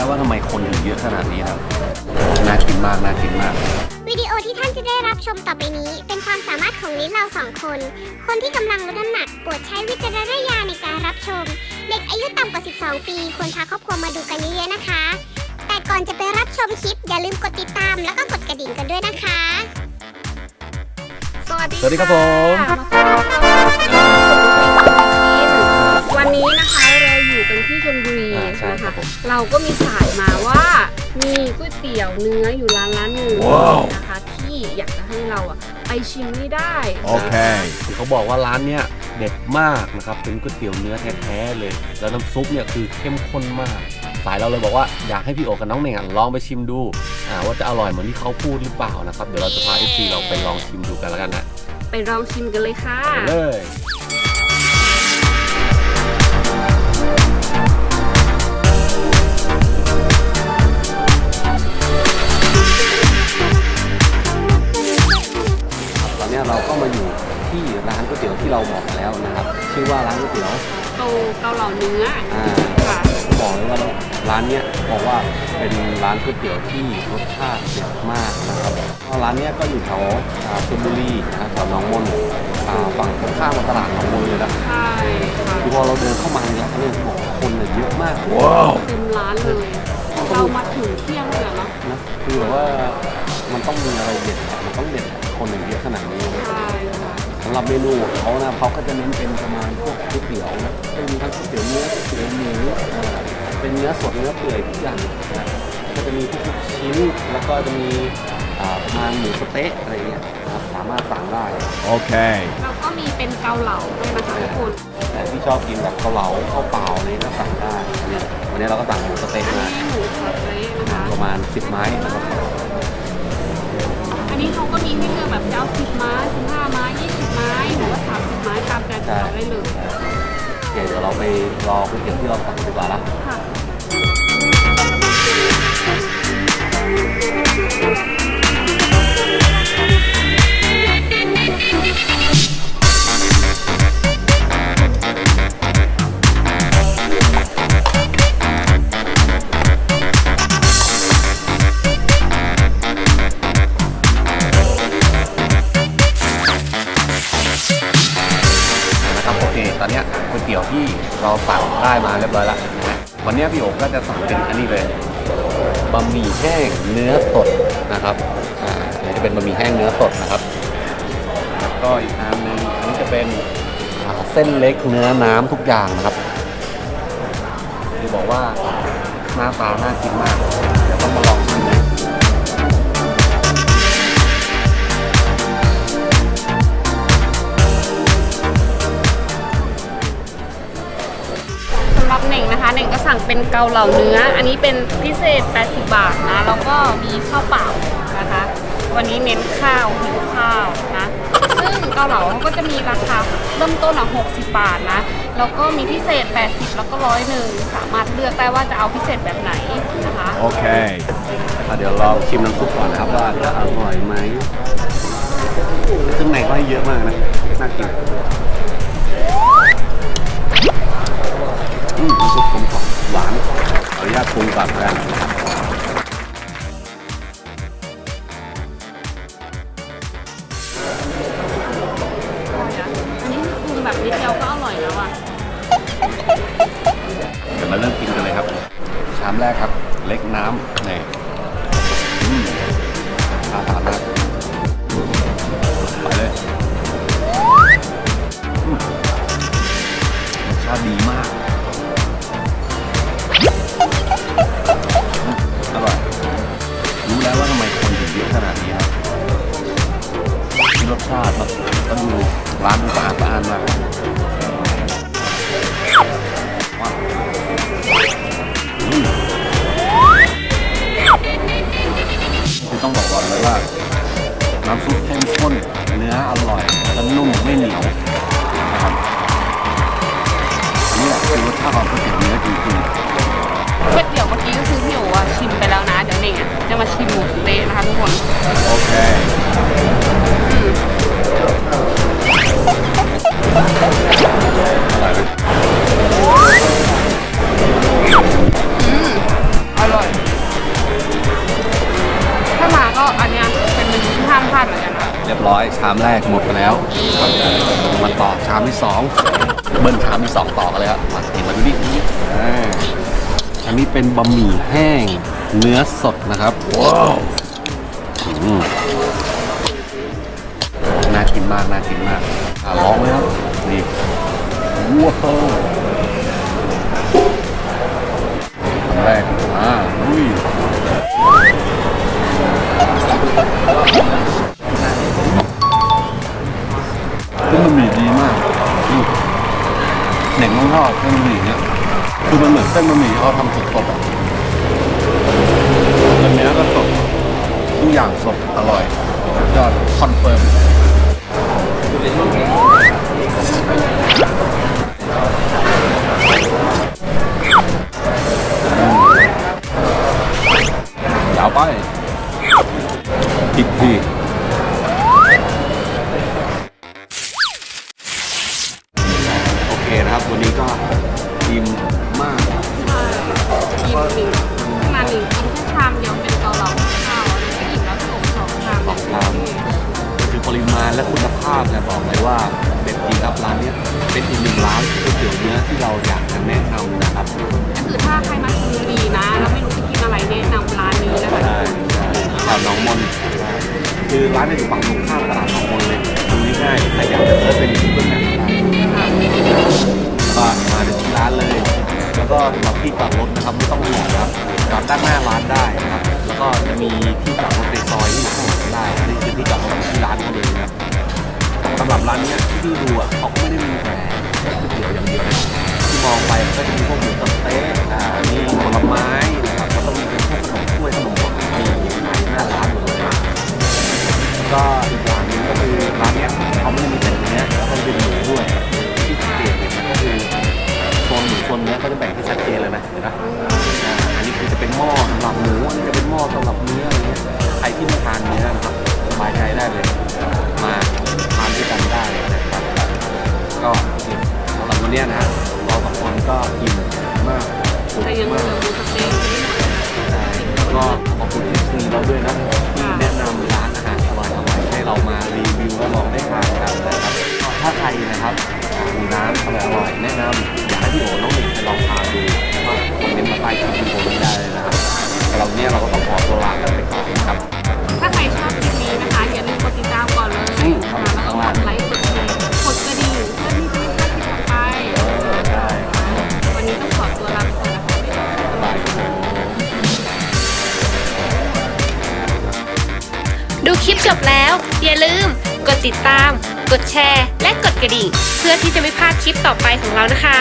ยาวไปรู้แล้วว่าทำไมคนถึงเยอะขนาดนี้ครับ น่ากินมาก น่ากินมาก วิดีโอที่ท่านจะได้รับชมต่อไปนี้ เป็นความสามารถของลิ้นเราสองคน คนที่กำลังลดน้ำหนักโปรดใช้วิจารณญาณในการรับชม เด็กอายุต่ำกว่า 12 ปีควรพาครอบครัวมาดูกันเยอะๆนะคะ แต่ก่อนจะไปรับชมคลิป อย่าลืมกดติดตามแล้วก็กดกระดิ่งกันด้วยนะคะ สวัสดีสวัสดีครับผมะวันนี้นะคะเราอยู่กันที่ชลบุรี เราก็มีสายมาว่ามีก๋วยเตี๋ยวเนื้ออยู่ร้านร้านหนึ่งว้าว นะคะ ที่อยากจะให้เราอะไปชิมไม่ได้โอเคคือเขาบอกว่าร้านเนี้ยเด็ดมากนะครับเป็นก๋วยเตี๋ยวเนื้อแท้ๆเลย แล้วน้ำซุปเนี่ยคือเข้มข้นมาก สายเราเลยบอกว่าอยากให้พี่โอกับน้องเน่งอะลองไปชิมดูอ่าว่าจะอร่อยเหมือนที่เขาพูดหรือเปล่านะครับเดี๋ยวเราจะพา FC เราไปลองชิมดูกันแล้วกันนะไปลองชิมกันเลยค่ะ ไปเลย ที่ร้านก๋วยเตี๋ยวที่เราบอกแล้วนะครับ ชื่อว่าร้านก๋วยเตี๋ยวโตเกาเหลาเนื้ออ่าค่ะบอกเลยว่าร้านเนี้ยบอกว่าเป็นร้านก๋วยเตี๋ยวที่รสชาติเด็ดมากนะครับก็ร้านเนี้ยก็อยู่แถวอ่าชลบุรีนะแถวหนองมนอ่าฝั่งตรงข้ามกับตลาดหนองมนเลยนะใช่ค่ะคือพอเราเดินเข้ามาเนี่ยเนี่ยบอกคนเนี่ยเยอะมากเต็มร้านเลย เรามาถึงเที่ยงเลยเหรอเนาะนะคือแบบว่ามันต้องมีอะไรเด็ดอะมันต้องเด็ดคนอย่างเยอะขนาดนี้ ใช่ค่ะสำหรับเมนูของเขานะเขาก็จะเน้นเป็นประมาณพวกก๋วยเตี๋ยวนะจะมีทั้งก๋วยเตี๋ยวเนื้อก๋วยเตี๋ยวหมูอ่าเป็นเนื้อสดเนื้อเปื่อยทุกอย่างนะก็จะมีทุกๆชิ้นแล้วก็จะมีอ่าประมาณหมูสะเต๊ะอะไรเงี้ยนะครับสามารถสั่งได้ Okay. แล้วก็มีเป็นเกาเหลาด้วยนะคะทุกคนแต่ที่ชอบกินแบบเกาเหลาข้าวเปล่าอะไรก็สั่งได้เนี่ยวันนี้เราก็สั่งหมูสะเต๊ะอันมานี้หมูสะเต๊ะนะคะ ประมาณ 10 ไม้นะครับอันนี้เขาก็มีให้เลือกแบบจะเอา10ไม้15ไยวเราไปรอก๋วยเตี๋ยวที่เราสั่งดีกว่าละค่ะ ตอนนี้ก๋วยเตี๋ยวที่เราสั่งได้มาเรียบร้อยแล้วนะฮะวันนี้พี่โอ๋ก็จะสั่งเป็นอันนี้เลยบะหมี่แห้งเนื้อสดนะครับอ่าอันนี้จะเป็นบะหมี่แห้งเนื้อสดนะครับแล้วก็อีกอันหนึงอันนี้จะเป็นอ่าเส้นเล็กเนื้อน้ำทุกอย่างนะครับคือบอกว่าหน้าตาน่ากินมาก สั่งเป็นเกาเหลาเนื้อ อันนี้เป็นพิเศษ 80 บาทนะ แล้วก็มีข้าวเปล่านะคะ วันนี้เน้นข้าวหิวข้าวนะ ซึ่งเกาเหลาเขาก็จะมีราคาเริ่มต้นอะ60 บาทนะ แล้วก็มีพิเศษ 80 แล้วก็ร้อยหนึ่งสามารถเลือกได้ว่าจะเอาพิเศษแบบไหนนะคะ Okay. อะเดี๋ยวลองชิมน้ำซุปก่อนนะครับว่าจะอร่อยไหมซึ่งในก็ให้เยอะมากนะ น่ากินอืมน้ำซุปกลมกล่อม ออนุญาตปรุงก่อนแล้วกันอันนี้ปรุงแบบนิดเดียวก็อร่อยแล้วอะ เดี๋ยวมาเริ่มกินกันเลยครับ ชามแรกครับ เล็กน้ำนี่อืมน่าทานมาไปเลยอืมรสชาติดีมาก น้ำซุปเข้มข้น เนื้ออร่อยและนุ่มไม่เหนียวนะครับอันนี้แหละคือรสชาติของก๋วยเตี๋ยวเนื้อจริงก๋วยเตี๋ยวเมื่อกี้ก็คือพี่โอ๋ชิมไปแล้วนะ เดี๋ยวเน่งจะมาชิมหมูสเต๊ะนะคะทุกคนโอเคอร่อย ถ้ามาก็อันนี้ เรียบร้อยชามแรกหมดไปแล้วมาต่อชามที่สองเบิ้ลชามที่สองต่อกันเลยครับมาเห็นมาดูดิอ่าอันนี้เป็นบะหมี่แห้งเนื้อสดนะครับว้าวอืมน่ากินมากน่ากินมากอะลองเลยครับนี่ว้าวคำแรกอ่าอุ้ย เส้นบะหมี่ดีมากอืมเด็กต้องชอบเส้นบะหมี่เนี่ยคือมันเหมือนเส้นบะหมี่ที่เขาทำสดๆอะแล้วเนื้อก็สดทุกอย่างสดอร่อยยอดคอนเฟิร์ม ว่าเด็ดจริงครับร้านเนี้ยเป็นอีกหนึ่งร้านก๋วยเตี๋ยวเนื้อที่เราอยากจะแนะนำนะครับก็คือถ้าใครมาชลบุรีนะแล้วไม่รู้จะกินอะไรแนะนำร้านนี้นะคะใช่ใช่แถวหนองมนใช่คือร้านเนี่ยอยู่ฝั่งตรงข้ามตลาดหนองมนเลยดูง่ายๆแต่อยากจะเซิร์ชเป็นกูเกิลแม จะแบ่งที่ชัดเจนเลยนะเห็นปะอ่าอันนี้คือจะเป็นหม้อสำหรับหมูอันนี้จะเป็นหม้อสำหรับเนื้ออะไรเงี้ยใครที่ไม่ทานเนื้อนะครับสบายใจได้เลย มาทานด้วยกันได้นะครับก็สำหรับวันเนี้ยนะฮะเราสองคนก็อิ่มมากสุขแต่ยังเหมาก อหมูสะเต๊ะไม่หมดแล้วก็ขอบคุณที่ซีเราด้วยนะที่แนะนำร้านอาหารอร่อยๆให้เรามารีวิวและลองได้ทานกันนะครับก็ถ้าใครนะครับ มีร้านอร่อยๆแนะนำอยากให้พี่โอ๋น้องหนึ่งไปลองทานดูก็คอมเมนต์มาใต้คลิปวิดีโอนี้ได้เลยนะครับแต่เราเนี่ยเราก็ต้องขอตัวลากันไปก่อนนะครับถ้าใครชอบคลิปนี้นะคะอย่าลืมกดติดตามก่อนเลยอืมค่ะแล้วก็กดไลค์กดแชร์กดกระดิ่งเพื่อที่จะไม่พลาดคลิปต่อไปวันนี้ต้องขอตัวลาไปก่อนนะคะสบายครับดูคลิปจบแล้ว อย่าลืมกดติดตาม กดแชร์ และกดกระดิ่ง เพื่อที่จะไม่พลาดคลิปต่อไปของเรานะคะ